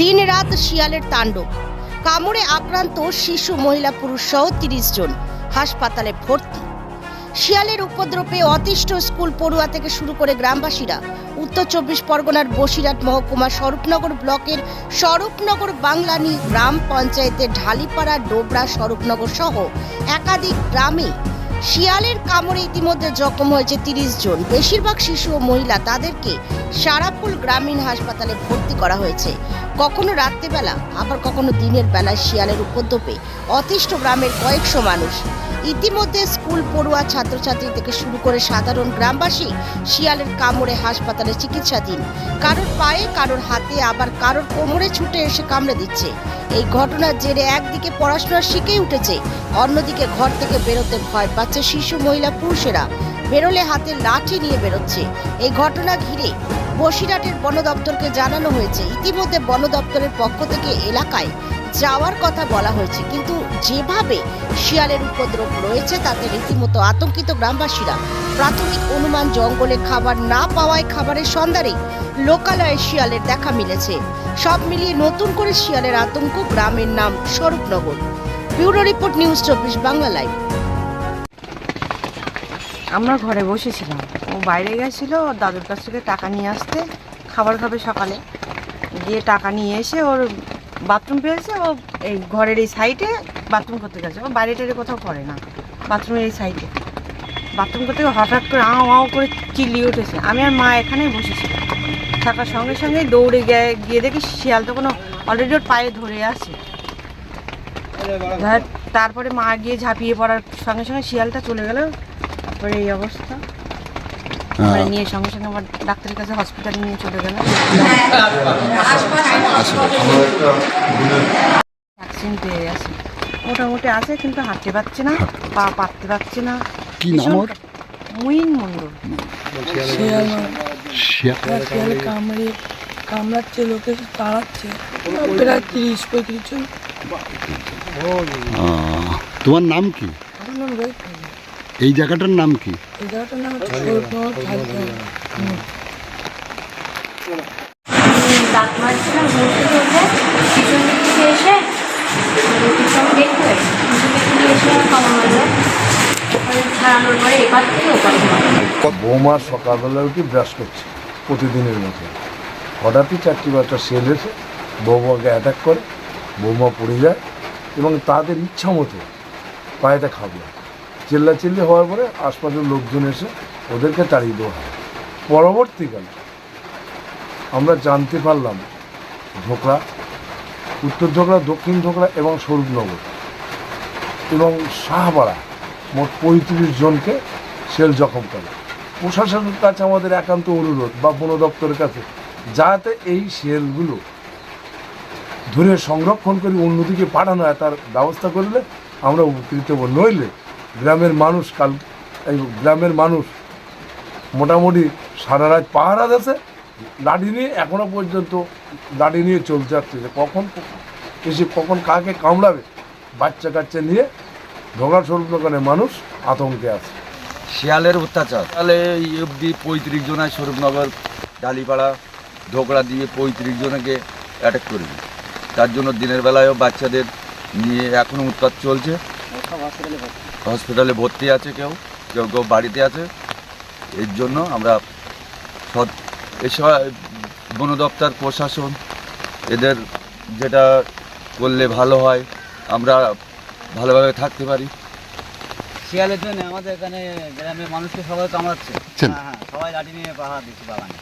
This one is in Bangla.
দিন রাত শিয়ালের তাণ্ডব। কামড়ে আক্রান্ত শিশু মহিলা পুরুষ সহ তিরিশ জন হাসপাতালে ভর্তি। শিয়ালের উপদ্রবে অতিষ্ঠ স্কুল পড়ুয়া থেকে শুরু করে গ্রামবাসীরা উত্তর চব্বিশ পরগনার বসিরহাট মহকুমা স্বরূপনগর ব্লকের স্বরূপনগর বাংলানি গ্রাম পঞ্চায়েতের ঢালিপাড়া, ডোবরা, স্বরূপনগর সহ একাধিক গ্রামে শিয়ালের কামড়ে ইতিমধ্যে জখম হয়েছে তিরিশ জন। বেশিরভাগ শিশু ও মহিলা তাদেরকে সারাপুল গ্রামীণ হাসপাতালে ভর্তি করা হয়েছে। কখনো রাত্রেবেলা, আবার কখনো দিনের বেলায় শিয়ালের উপদ্রবে অতিষ্ঠ গ্রামের কয়েকশো মানুষ। ইতিমধ্যে স্কুল পড়ুয়া ছাত্রছাত্রী থেকে শুরু করে সাধারণ গ্রামবাসী শিয়ালের কামড়ে হাসপাতালে চিকিৎসাধীন। কারোর পায়ে, কারোর হাতে, আবার কারোর কোমরে ছুটে এসে কামড়ে দিচ্ছে। এই ঘটনার জেরে একদিকে পড়াশোনা শিখেই উঠেছে, অন্যদিকে ঘর থেকে বেরোতে ভয় পাচ্ছে শিশু, মহিলা, পুরুষেরা। বেরোলে হাতে লাঠি নিয়ে বেরোচ্ছে। এই ঘটনা ঘিরে বসিরহাটের বন দপ্তরকে জানানো হয়েছে। ইতিমধ্যে বন দপ্তরের পক্ষ থেকে এলাকায় যাওয়ার কথা বলা হয়েছে। কিন্তু যেভাবে শিয়ালের উপদ্রব রয়েছে, তাতে রীতিমতো আতঙ্কিত গ্রামবাসীরা। প্রাথমিক অনুমান, জঙ্গলে খাবার না পাওয়ায় খাবারের সন্ধানে লোকালয়ে শিয়ালের দেখা মিলেছে। সব মিলিয়ে নতুন করে শিয়ালের আতঙ্ক গ্রামের নাম স্বরূপনগর। ব্যুরো রিপোর্ট নিউজ চব্বিশ বাংলা লাইভ। আমরা ঘরে বসেছিলাম। ও বাইরে গেছিল ওর দাদুর কাছ থেকে টাকা নিয়ে আসতে খাবার খাবে সকালে। গিয়ে টাকা নিয়ে এসে ওর বাথরুম পেয়েছে ও এই ঘরের এই সাইডে বাথরুম করতে গেছে। ও বাইরে টাইরে কোথাও করে না বাথরুমের এই সাইডে। বাথরুম করতে গিয়ে হঠাৎ করে আও আও করে চিল্লিয়ে উঠেছে। আমি আর মা এখানেই বসেছি। থাকার সঙ্গে সঙ্গে দৌড়ে গিয়ে গিয়ে দেখি শিয়াল তো কোনো অলরেডি ওর পায়ে ধরে আছে। তারপরে মা গিয়ে ঝাঁপিয়ে পড়ার সঙ্গে সঙ্গে শিয়ালটা চলে গেল। তারপরে এই অবস্থা। নিয়ে সঙ্গে সঙ্গে আমার ডাক্তারের কাছে হসপিটালে নিয়ে চলে গেল। ভ্যাকসিন পেয়ে গেছে। মোটামুটি আছে কিন্তু হাঁটতে পারছে না পা পাততে পারছে না। কি নাম মুইন মন্ডল শিয়াল কামড়ে। কামড়াচ্ছে লোকে তাড়াচ্ছে। প্রায় তিরিশ পঁয়ত্রিশ জন। তোমার নাম কি? আমার নাম রোহিত। এই জায়গাটার নাম কি? এই জায়গাটার নাম হচ্ছে সৈয়দনগর ঝালকাড়ি। দাঁত মারছিলাম ঘুরতে ঘুরতে পিছন দিক থেকে এসে পিছন দেখতে পিছন দিক থেকে এসে কামড় মারলো ছাড়ানোর পরে এপার থেকে ওপার বৌমা সকালবেলা উঠে ব্রাশ করছে প্রতিদিনের মতো। হঠাৎই চারটি বাচ্চা সেল এসে বৌমাকে অ্যাটাক করে বৌমা পড়ে যায় এবং তাদের ইচ্ছা মতো পায়েতে খাবলো চিল্লাচিল্লি হওয়ার পরে আশপাশের লোকজন এসে ওদেরকে তাড়িয়ে দেওয়া হয়। পরবর্তীকালে আমরা জানতে পারলাম ঢোকরা উত্তর ঢোকরা দক্ষিণ ঢোকরা এবং স্বরূপনগর এবং শাহপাড়া মোট পঁয়ত্রিশ জনকে সেল জখম করে। প্রশাসনের কাছে আমাদের একান্ত অনুরোধ বা বন দপ্তরের কাছে, যাতে এই সেলগুলো ধরে সংরক্ষণ করে অন্যদিকে পাঠানো হয়, তার ব্যবস্থা করলে আমরা উপকৃত হব। নইলে গ্রামের মানুষ কাল, এই গ্রামের মানুষ মোটামুটি সারা রাত পাহারা দিয়েছে। লাঠি নিয়ে এখনও পর্যন্ত লাঠি নিয়ে চলতে যে কখন, এসে কখন কাকে কামড়াবে। বাচ্চা কাচ্চা নিয়ে স্বরূপ দোকানে মানুষ আতঙ্কে আছে। শিয়ালের অত্যাচার। তাহলে অবধি পঁয়ত্রিশ জনায় স্বরূপনগর, ডালিপাড়া, ঢোকরা দিয়ে পঁয়ত্রিশ জনকে অ্যাটাক করবে তার জন্য দিনের বেলায়ও বাচ্চাদের নিয়ে এখনও উৎপাত চলছে। হসপিটালে ভর্তি আছে কেউ কেউ কেউ বাড়িতে আছে। এর জন্য আমরা এসব বন দপ্তর প্রশাসন এদের যেটা করলে ভালো হয় আমরা ভালোভাবে থাকতে পারি। শিয়ালের জন্য আমাদের এখানে গ্রামের মানুষকে সবাই কামড়াচ্ছে। হ্যাঁ হ্যাঁ সবাই লাঠি নিয়ে পাহাড় দিচ্ছে বাগানে।